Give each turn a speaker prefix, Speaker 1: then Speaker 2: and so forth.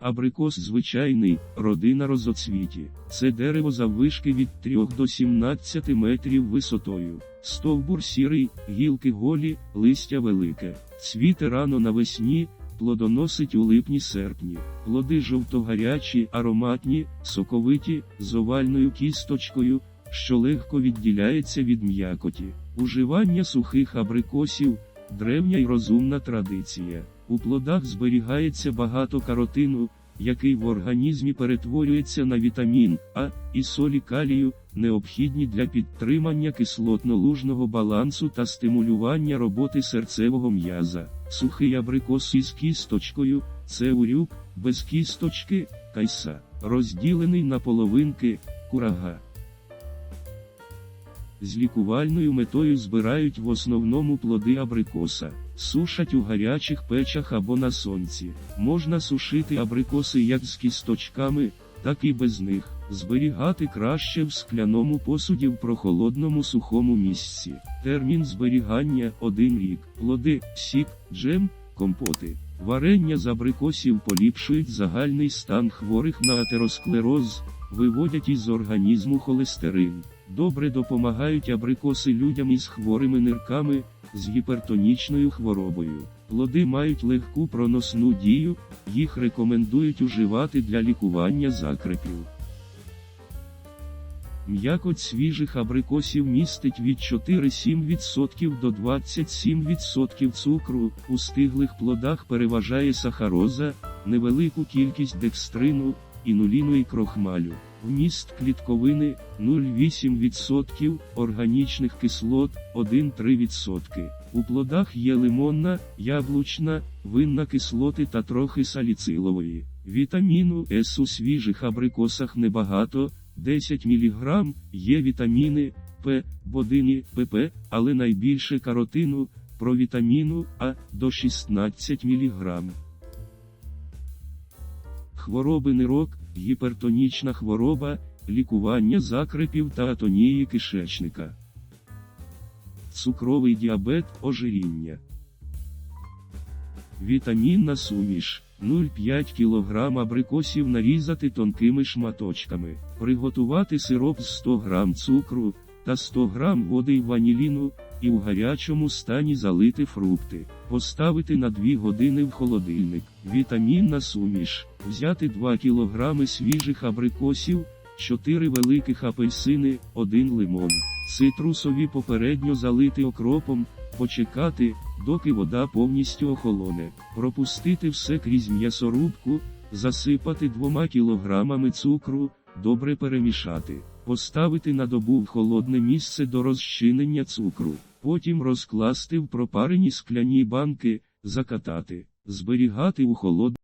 Speaker 1: Абрикос звичайний, родина розоцвіті. Це дерево заввишки від 3 до 17 метрів висотою. Стовбур сірий, гілки голі, листя велике. Цвіте рано навесні, плодоносить у липні-серпні. Плоди жовтогарячі, ароматні, соковиті, з овальною кісточкою, що легко відділяється від м'якоті. Уживання сухих абрикосів древня й розумна традиція. У плодах зберігається багато каротину, який в організмі перетворюється на вітамін А і солі калію, необхідні для підтримання кислотно-лужного балансу та стимулювання роботи серцевого м'яза. Сухий абрикос із кісточкою це урюк, без кісточки кайса, розділений на половинки курага. З лікувальною метою збирають в основному плоди абрикоса, сушать у гарячих печах або на сонці. Можна сушити абрикоси як з кісточками, так і без них. Зберігати краще в скляному посуді в прохолодному сухому місці. Термін зберігання 1 рік. Плоди, сік, джем, компоти. Варення з абрикосів поліпшують загальний стан хворих на атеросклероз, виводять із організму холестерин. Добре допомагають абрикоси людям із хворими нирками, з гіпертонічною хворобою. Плоди мають легку проносну дію, їх рекомендують уживати для лікування закрепів. М'якоть свіжих абрикосів містить від 4-7% до 27% цукру, у стиглих плодах переважає сахароза, невелику кількість декстрину, інуліну і крохмалю. Вміст клітковини 0,8%, органічних кислот 1-3%. У плодах є лимонна, яблучна, винна кислоти та трохи саліцилової. Вітаміну С у свіжих абрикосах небагато, 10 мг, є вітаміни П, бодині, ПП, але найбільше каротину, провітаміну А до 16 мг. Хвороби нирок, гіпертонічна хвороба, лікування закрепів та атонії кишечника. Цукровий діабет, ожиріння. Вітамінна суміш. 0,5 кг абрикосів нарізати тонкими шматочками, приготувати сироп з 100 г цукру та 100 г води й ваніліну, і в гарячому стані залити фрукти, поставити на 2 години в холодильник. Вітамінна суміш. Взяти 2 кг свіжих абрикосів, 4 великих апельсини, 1 лимон. Цитрусові попередньо залити окропом, почекати, доки вода повністю охолоне, пропустити все крізь м'ясорубку, засипати 2 кілограмами цукру, добре перемішати, поставити на добу в холодне місце до розчинення цукру, потім розкласти в пропарені скляні банки, закатати, зберігати у холодному